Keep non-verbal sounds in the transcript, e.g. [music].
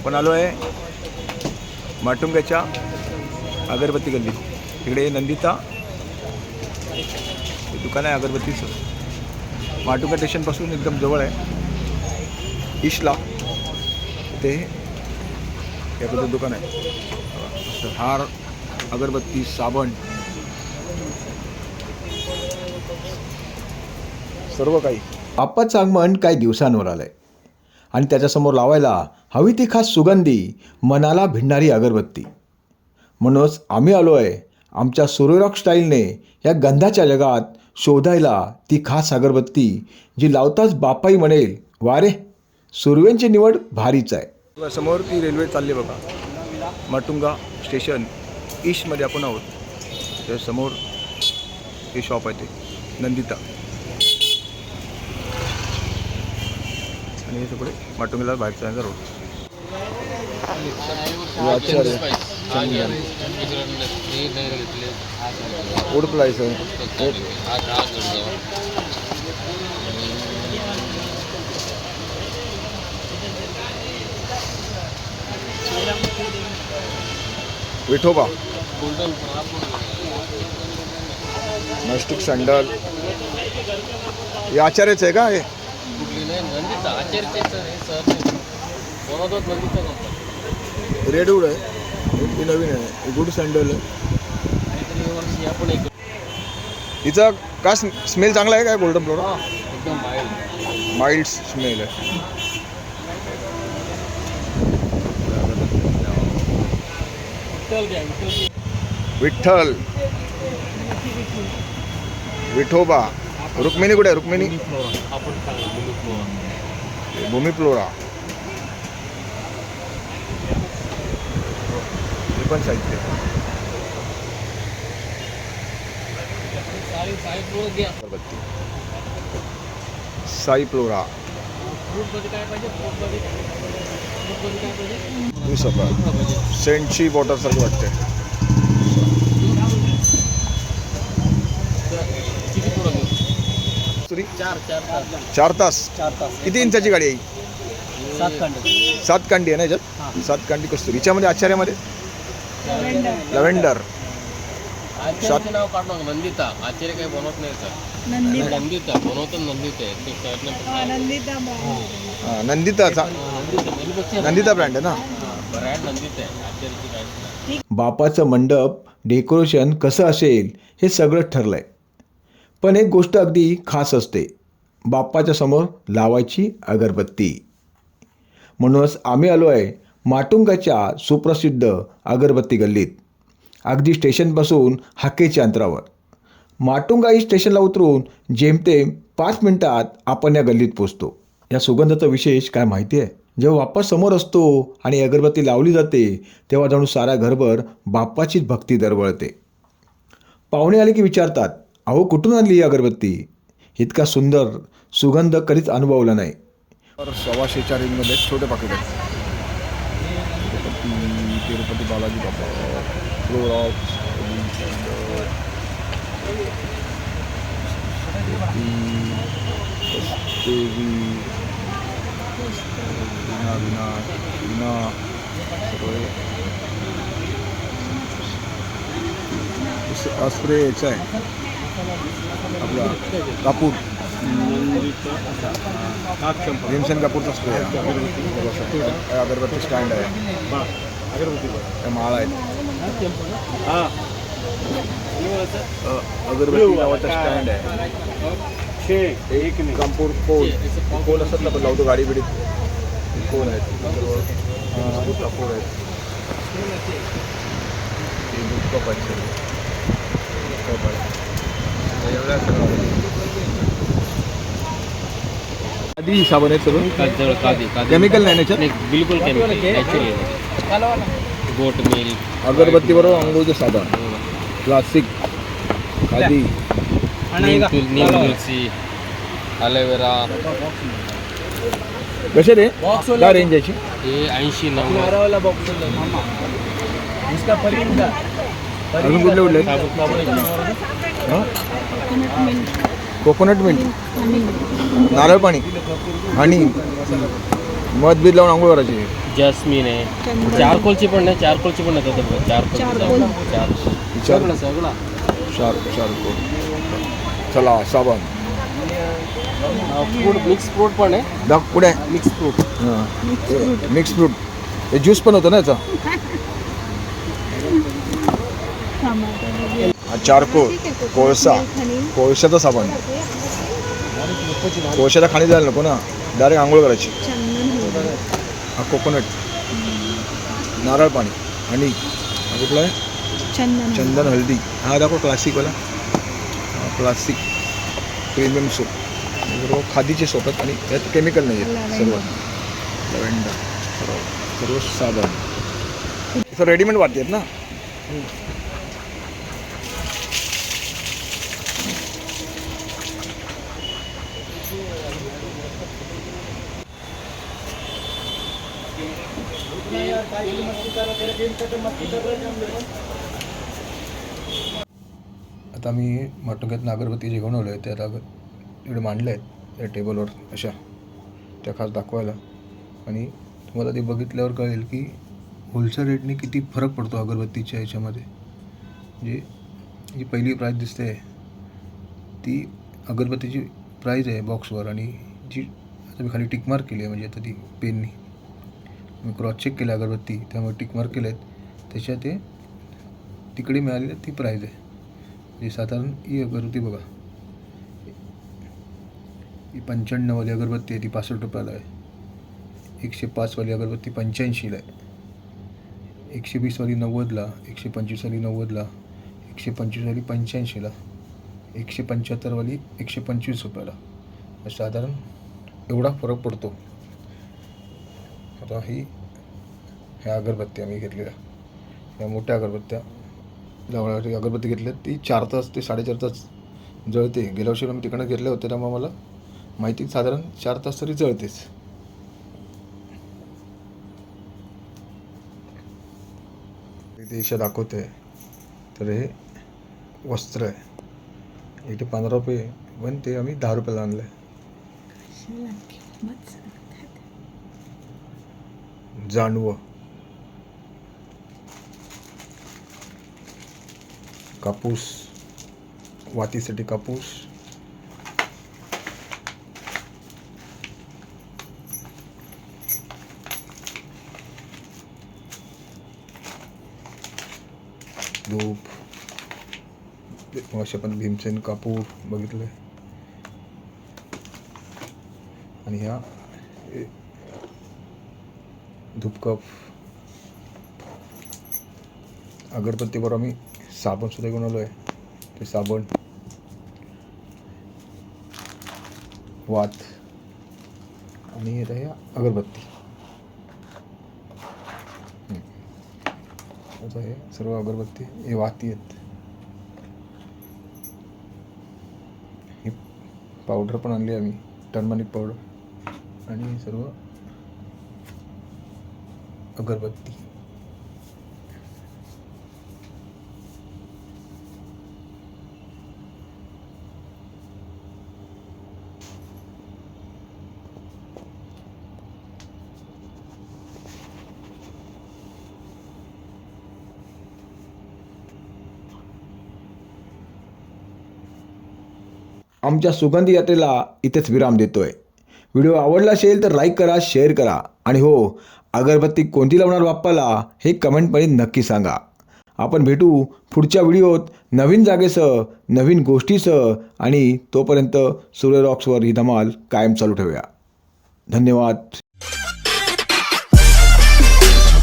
आपण आलो आहे माटुंग्याच्या अगरबत्ती गल्ली तिकडे नंदिता. हे दुकान आहे अगरबत्तीचं. माटुंगा स्टेशनपासून एकदम जवळ आहे. इशला ते याबद्दल दुकान आहे. हार अगरबत्ती साबण. सर्व काही. बाप्पाचं आगमन काही दिवसांवर आलंय. आणि त्याच्यासमोर लावायला हवी ती खास सुगंधी मनाला भिडणारी अगरबत्ती. म्हणूनच आम्ही आलो आहे आमच्या सूर्यरॉक स्टाईलने या गंधाच्या जगात शोधायला ती खास अगरबत्ती जी लावताच बापाई म्हणेल वारे सुरवेंची निवड भारीच आहे. समोर ती रेल्वे चालली बघा. माटुंगा स्टेशन ईस्टमध्ये आपण आहोत. त्या समोर हे शॉप आहे ते नंदिता. हे सगळे माटुंगला बाहेर जायचा रोड. वुड प्लायस आहे विठोबा. नस्टिक सँडल हे आचार्यच आहे का हे? रेड वूड आहे. ही नवीन आहे. गुड सँडल आहे. हिचा का स्मेल चांगला आहे काय गोल्डन फ्लोरा माइल्ड स्मेल आहे. विठ्ठल विठोबा. रुक्मिणी कुठे आहे? रुक्मिणी? भूमी फ्लोरा। हे पण साहित्य अगरबत्ती. साई फ्लोरा। ही सगळं. सेंटची बॉटल सारखी वाटते कस्तुरी चार चार तास. चार तास? चार तास. किती इंचाची गाडी आहे ही? सात कांडे. सात कांडी आहे ना याच्यात? सात कांडी कस्तुरी. हिच्यामध्ये आचार्यामध्ये? लव्हेंडर आचार्याचे नाव काढू नका नंदिता. आचार्य काही बनवत नाही सर. नंदिता. नंदिता. बनवतं नंदिता. आहे ते कळत नाही नंदिता बा- हा, नंदिता नंदिता. ब्रँड आहे. ना? ब्रँड नंदिता आहे. आचार्याची काय बापाचं मंडप डेकोरेशन कसं असेल हे सगळं ठरलं आहे पण एक गोष्ट अगदी खास असते. बाप्पाच्या समोर लावायची अगरबत्ती. म्हणूनच आम्ही आलो आहे माटुंगाच्या सुप्रसिद्ध अगरबत्ती गल्लीत. अगदी स्टेशनपासून हाकेच्या अंतरावर. माटुंगा ही स्टेशनला उतरून जेमतेम पाच मिनटात आपण या गल्लीत पोचतो या सुगंधाचा विशेष काय माहिती आहे? जेव्हा बाप्पा समोर असतो आणि अगरबत्ती लावली जाते तेव्हा जणू सारा घरभर बाप्पाचीच भक्ती दरवळते. पाहुणे आले की विचारतात अहो कुठून आणली ही अगरबत्ती इतका सुंदर सुगंध कधीच अनुभवला नाही तर सव्वाशेच्या रेंजमध्ये छोटे पाकिट आहेत तिरुपती तिरुपती बालाजी बाबा फ्लोरॉक्स देवी विना विना विना सगळे याचा आहे आपला कापूर. भीमसेन कापूरचा स्प्रे आहे. अगरबत्ती स्टँड आहे. अगरबत्ती माळा आहेत. अगरबत्ती नावाचा स्टँड आहे. एक कापूर कोल कोल असतात ना पण लावतो गाडी बिडीत कोल आहेत. कापूर आहेत. ते दूध कप आहेत कप आहेत. एवढ्या सगळं आधी साबण आहेत सगळं काजळ कादी कादी केमिकल नाही ना याच्यात नाही बिलकुल केमिकल नॅचरल गोट मिल्क अगरबत्ती बरोबर आंघोळीचं साबण क्लासिक खादी नीम तुल- नीम तुलसी अलोवेरा कसे रे काय रेंज याची हे ऐंशी नव्वद अजून कुठले कुठले हां कोकोनट मिंट. नारळ पाणी. हनी मध बीत लावून आंघोळ करायची. जस्मिन आहे. चारकोलची पण नाही चारकोलची पण बघ, चारकोल. चारकोल चार चार कोट चला साबण. फ्रूट मिक्स फ्रूट पण आहे. दाख पुढे. मिक्स फ्रूट मिक्स फ्रूट हे ज्यूस पण होतं ना याचा? [laughs] हा चारकोल कोळसा. कोळशाचा साबण. कोळशाचा खाणी जायला नको ना. डायरेक्ट आंघोळ करायची. हा. कोकोनट. नारळ पाणी. आणि हा कुठला आहे? चंदन. चंदन हल्दी हा दाखव क्लासिकवाला हा क्लासिक प्रीमियम सोप सर्व खादीचे सोप आहेत आणि यात केमिकल नाही आहेत सर्व. लव्हेंडर सर्व सर्व साबण. रेडीमेड वाटते आहेत ना? आता मी माटुक्यातनं अगरबत्ती जे घेऊन आलो आहे ते आता इकडे मांडले आहेत त्या टेबलवर अशा त्या खास दाखवायला. आणि तुम्हाला ते बघितल्यावर कळेल की होलसेल रेटने किती फरक पडतो अगरबत्तीच्या ह्याच्यामध्ये. जे जी पहिली प्राईस दिसते ती अगरबत्तीची प्राईज आहे बॉक्सवर आणि जी आता मी खाली टिकमार्क केली आहे म्हणजे आता ती पेननी मी क्रॉस चेक केलं अगरबत्ती त्यामुळे टिकमार्क केले आहेत त्याच्या ते तिकडे मिळालेलं ती प्राईज आहे. म्हणजे साधारण ही अगरबत्ती बघा. ही पंच्याण्णववाली अगरबत्ती आहे ती पासष्ट रुपयाला आहे. एकशे पाचवाली अगरबत्ती पंच्याऐंशीला आहे. एकशे वीसवाली नव्वदला एकशे पंचवीसवाली नव्वदला एकशे पंचवीसवाली पंच्याऐंशीला एकशे पंच्याहत्तरवाली एकशे पंचवीस रुपयाला. म्हणजे साधारण एवढा फरक पडतो. आता ही ह्या अगरबत्त्या मी घेतलेल्या. ह्या मोठ्या अगरबत्त्या. जवळ अगरबत्ती घेतल्या ती चार तास ते साडेचार तास जळते. गेल्या वर्षी मी तिकडनं घेतल्या होत्या त्यामुळे मला माहिती साधारण चार तास तरी जळतेच. इथे इशा दाखवते तर हे वस्त्र आहे. इथे पंधरा रुपये. पण ते आम्ही दहा रुपयाला आणलं आहे? जाणवं. कापूस वातीसाठी कापूस. धूप असे पण भीमसेन कापूर बघितलं आणि ह्या धूपकप. अगरबत्तीवर आम्ही साबणसुद्धा घेऊन आलो आहे ते साबण. वात. आणि आता अगरबत्ती. असं हे सर्व अगरबत्ती हे वाती आहेत. ही पावडर पण आणली आम्ही. टर्मनिक पावडर आणि सर्व अगरबत्ती. आमच्या सुगंधी यात्रेला इथेच विराम देतोय. व्हिडिओ आवडला असेल तर लाईक करा शेअर करा. आणि हो अगरबत्ती कोणती लावणार बाप्पाला हे कमेंटमध्ये नक्की सांगा. आपण भेटू पुढच्या व्हिडिओत नवीन जागेसह नवीन गोष्टीसह आणि तोपर्यंत सूर्य रॉक्सवर ही धमाल कायम चालू ठेवूया. धन्यवाद.